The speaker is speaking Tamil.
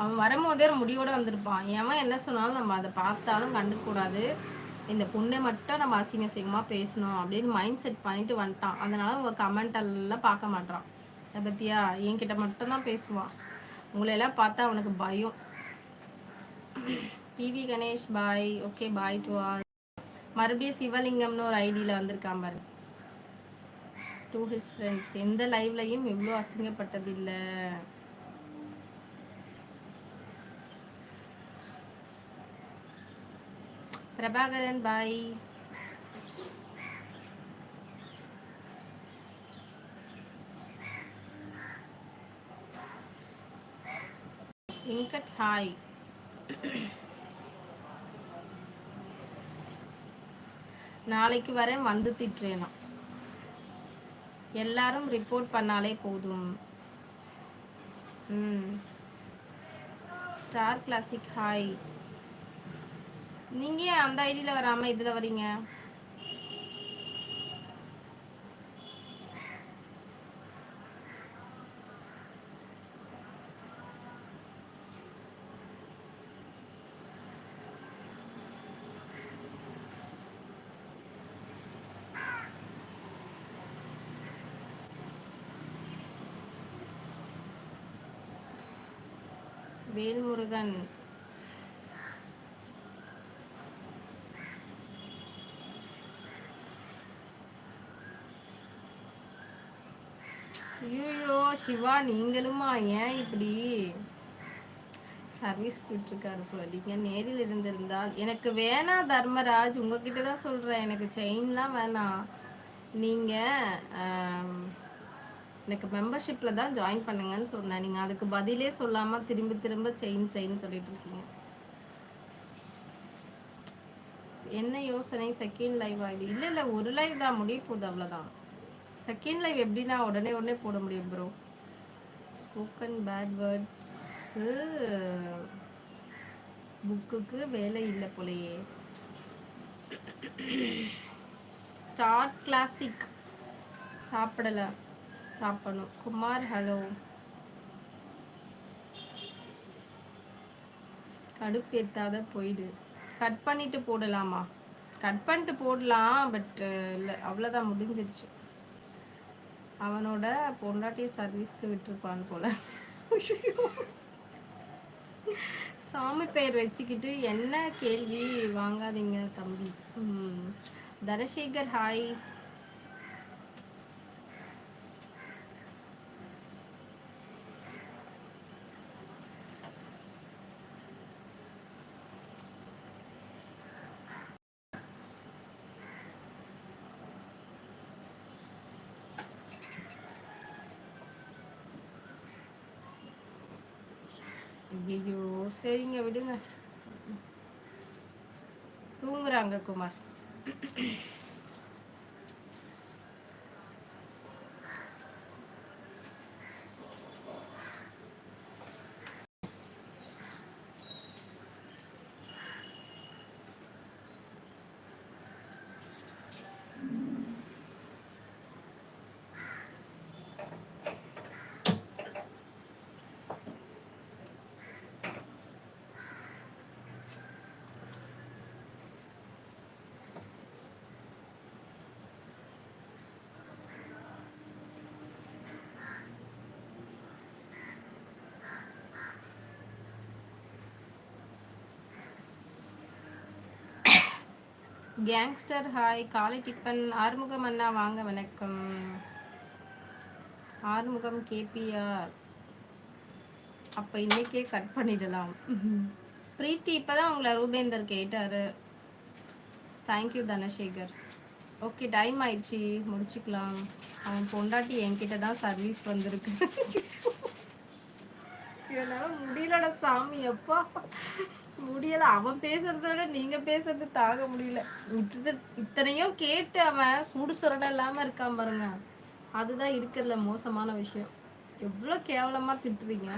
அவன் வரும்போதே முடிவோட வந்திருப்பான். எவன் என்ன சொன்னாலும் நம்ம அதை பார்த்தாலும் கண்டுக்கூடாது இந்த பொண்ணை மட்டும் நம்ம அசிங்க அசிங்கமாக பேசணும் அப்படின்னு மைண்ட் செட் பண்ணிட்டு வந்துட்டான். அதனால உங்கள் கமெண்ட் எல்லாம் பார்க்க மாட்டான் அதை பற்றியா என்கிட்ட மட்டும்தான் பேசுவான். உங்களை எல்லாம் பார்த்தா அவனுக்கு பயம். PV Ganesh bye okay bye to all மறுபடியும் சிவலிங்கம்னு ஒரு ஐடியில் வந்திருக்கான் பாரு. டூ ஹிஸ் ஃப்ரெண்ட்ஸ் எந்த லைவ்லையும் இவ்வளோ அசிங்கப்பட்டதில்லை. பிரபாகரன் பாய். வெங்கட் ஹாய். நாளைக்கு வரேன் வந்து திட்டுறேனா எல்லாரும் ரிப்போர்ட் பண்ணாலே போதும். Star classic hi. நீங்க ஏன் அந்த ஐடியில வராம இதுல வரீங்க? வேல்முருகன். ஐயோ சிவா நீங்களுமா? ஏன் இப்படி? சர்வீஸ் கொடுத்துருக்காரு போல. நீங்க நேரில் இருந்திருந்தால் எனக்கு வேணாம் தர்மராஜ் உங்ககிட்ட தான் சொல்றேன். எனக்கு செயின்லாம் வேணாம். நீங்க எனக்கு மெம்பர்ஷிப்ல தான் ஜாயின் பண்ணுங்கன்னு சொன்னேன். நீங்க அதுக்கு பதிலே சொல்லாம திரும்ப திரும்ப செயின் செயின் சொல்லிட்டு இருக்கீங்க. என்ன யோசனை? செகண்ட் லைவ் ஆகுது இல்ல இல்ல ஒரு லைவ் தான். முடிய போகுது அவ்வளவுதான். செகண்ட் லைவ் எப்படின்னா உடனே உடனே போட முடியும் ப்ரோ ஸ்போக்கன் பேட் வேர்ட்ஸு புக்குக்கு வேலை இல்லை போலையே. ஸ்டார்ட் கிளாசிக் சாப்பிடலை. சாப்பிடணும். குமார் ஹலோ கடுப்பேத்தாத போயிடு. கட் பண்ணிட்டு போடலாமா? கட் பண்ணிட்டு போடலாம் பட் இல்லை அவ்வளோதான் முடிஞ்சிருச்சு. அவனோட பொண்டாட்டி சர்வீஸ்க்கு விட்டுருப்பான் போல. சாமி பெயர் வச்சுக்கிட்டு என்ன கேள்வி வாங்காதீங்க தம்பி. தனசேகர் ஹாய் ஐயோ சரிங்க விடுங்க. தூங்குறாங்க குமார். கேங்ஸ்டர் ஹாய் காலை டிஃபன் ஆறுமுகம் அண்ணா வாங்க வணக்கம். ஆறுமுகம் கேபிஆர். அப்போ இன்றைக்கே கட் பண்ணிடலாம். பிரீத்தி இப்பதான் உங்களை ரூபேந்தர் கேட்டார். தேங்க்யூ தனசேகர். ஓகே டைம் ஆயிடுச்சு. முடிச்சுக்கலாம். அவன் பொண்டாட்டி என்கிட்ட தான் சர்வீஸ் வந்திருக்கு. என்னால முடியலடா சாமி எப்பா முடியல. அவன் பேசுறத விட நீங்க பேசுறது தாங்க முடியல. இது இத்தனையும் கேட்டு அவன் சூடு சுரட இல்லாம இருக்கான் பாருங்க. அதுதான் இருக்கிறதுல மோசமான விஷயம். எவ்வளவு கேவலமா திட்டுறீங்க?